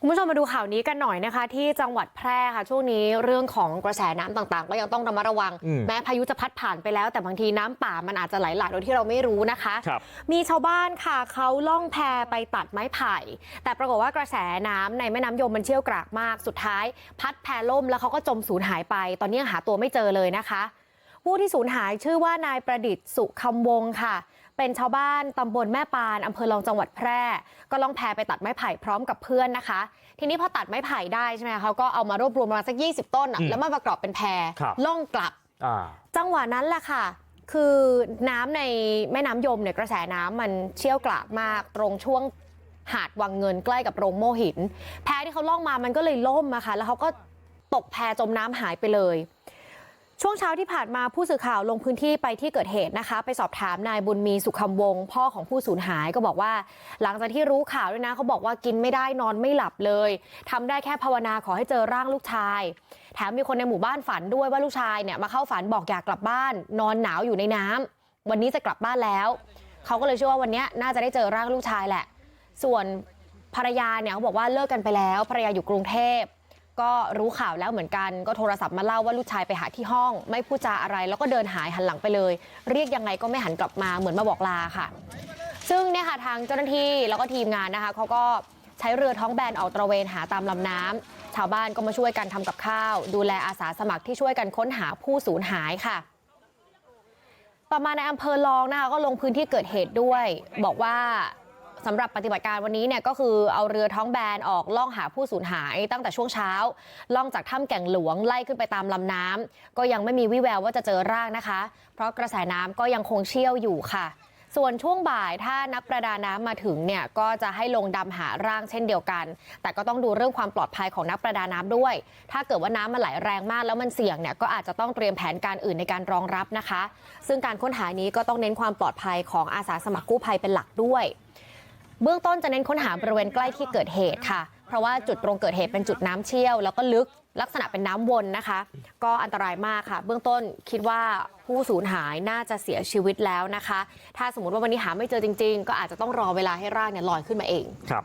คุณผู้ชมมาดูข่าวนี้กันหน่อยนะคะ ที่จังหวัดแพร่ค่ะ ช่วงนี้เรื่องของกระแสน้ำต่างๆ ก็ยังต้องระมัดระวังอืมแม้พายุจะพัดผ่านไปแล้ว แต่บางทีน้ำป่ามันอาจจะไหลหลากโดยที่เราไม่รู้นะคะครับมีชาวบ้านค่ะเขาล่องแพไปตัดไม้ไผ่ แต่ปรากฏว่ากระแสน้ำในแม่น้ำยมมันเชี่ยวกรากมากสุดท้าย พัดแพล่มแล้วเขาก็จมสูญหายไป ตอนนี้ยังหาตัวไม่เจอเลยนะคะ ผู้ที่สูญหายชื่อว่านายประดิษฐ์สุคำวงศ์ค่ะ เป็นชาวบ้านตำบลแม่ปานอำเภอรองจังหวัดแพร่ก็ล่องแพไปตัดไม้ไผ่พร้อมกับเพื่อนนะคะ ทีนี้พอตัดไม้ไผ่ได้ใช่ไหมคะเขาก็เอามารวบรวมประมาณสัก20ต้นอะอืมแล้วมาประกอบเป็นแพครับล่องกลับอ่าจังหวะนั้นแหละค่ะ คือน้ำในแม่น้ำยมเนี่ยกระแสน้ำมันเชี่ยวกรากมากตรงช่วงหาดวังเงินใกล้กับโรงโม่หิน แพที่เขาล่องมามันก็เลยล่มอะค่ะแล้วเขาก็ตกแพจมน้ำหายไปเลย ช่วงเช้าที่ผ่านมาผู้สื่อข่าวลงพื้นที่ไปที่เกิดเหตุนะคะ ไปสอบถามนายบุญมีสุขคำวง พ่อของผู้สูญหายก็บอกว่า หลังจากที่รู้ข่าวด้วยนะเขาบอกว่ากินไม่ได้นอนไม่หลับเลยทำได้แค่ภาวนาขอให้เจอร่างลูกชาย แถมมีคนในหมู่บ้านฝันด้วยว่าลูกชายเนี่ยมาเข้าฝันบอกอยากกลับบ้าน นอนหนาวอยู่ในน้ำวันนี้จะกลับบ้านแล้วเขาก็เลยเชื่อว่าวันนี้น่าจะได้เจอร่างลูกชายแหละ ส่วนภรรยาเนี่ยเขาบอกว่าเลิกกันไปแล้วภรรยาอยู่กรุงเทพ ก็รู้ข่าวแล้วเหมือนกันก็โทรศัพท์มาเล่าว่าลูกชายไปหาที่ห้อง ไม่พูดจาอะไรแล้วก็เดินหายหันหลังไปเลย เรียกยังไงก็ไม่หันกลับมาเหมือนมาบอกลาค่ะ ซึ่งเนี่ยค่ะทางเจ้าหน้าที่แล้วก็ทีมงานนะคะเขาก็ใช้เรือท้องแบนออกตระเวนหาตามลำน้ำชาวบ้านก็มาช่วยกันทำกับข้าว ดูแลอาสาสมัครที่ช่วยกันค้นหาผู้สูญหายค่ะ ต่อมาในอำเภอลองนะคะก็ลงพื้นที่เกิดเหตุด้วย บอกว่า สำหรับปฏิบัติการวันนี้เนี่ยก็คือเอาเรือท้องแบนออกล่องหาผู้สูญหายตั้งแต่ช่วงเช้า ล่องจากถ้ำแก่งหลวงไล่ขึ้นไปตามลำน้ำก็ยังไม่มีวิแววว่าจะเจอร่างนะคะ เพราะกระแสน้ำก็ยังคงเชี่ยวอยู่ค่ะ ส่วนช่วงบ่ายถ้านักประดาน้ำมาถึงเนี่ยก็จะให้ลงดำหาร่างเช่นเดียวกัน แต่ก็ต้องดูเรื่องความปลอดภัยของนักประดาน้ำด้วย ถ้าเกิดว่าน้ำมันไหลแรงมากแล้วมันเสี่ยงเนี่ยก็อาจจะต้องเตรียมแผนการอื่นในการรองรับนะคะ ซึ่งการค้นหานี้ก็ต้องเน้นความปลอดภัยของอาสาสมัครกู้ภัยเป็นหลักด้วย เบื้องต้นจะเน้นค้นหาบริเวณใกล้ที่เกิดเหตุค่ะ เพราะว่าจุดตรงเกิดเหตุเป็นจุดน้ำเชี่ยว แล้วก็ลึกลักษณะเป็นน้ำวนนะคะ ก็อันตรายมากค่ะ เบื้องต้นคิดว่าผู้สูญหายน่าจะเสียชีวิตแล้วนะคะ ถ้าสมมติว่าวันนี้หาไม่เจอจริง ๆ ก็อาจจะต้องรอเวลาให้ร่างเนี่ยลอยขึ้นมาเองครับ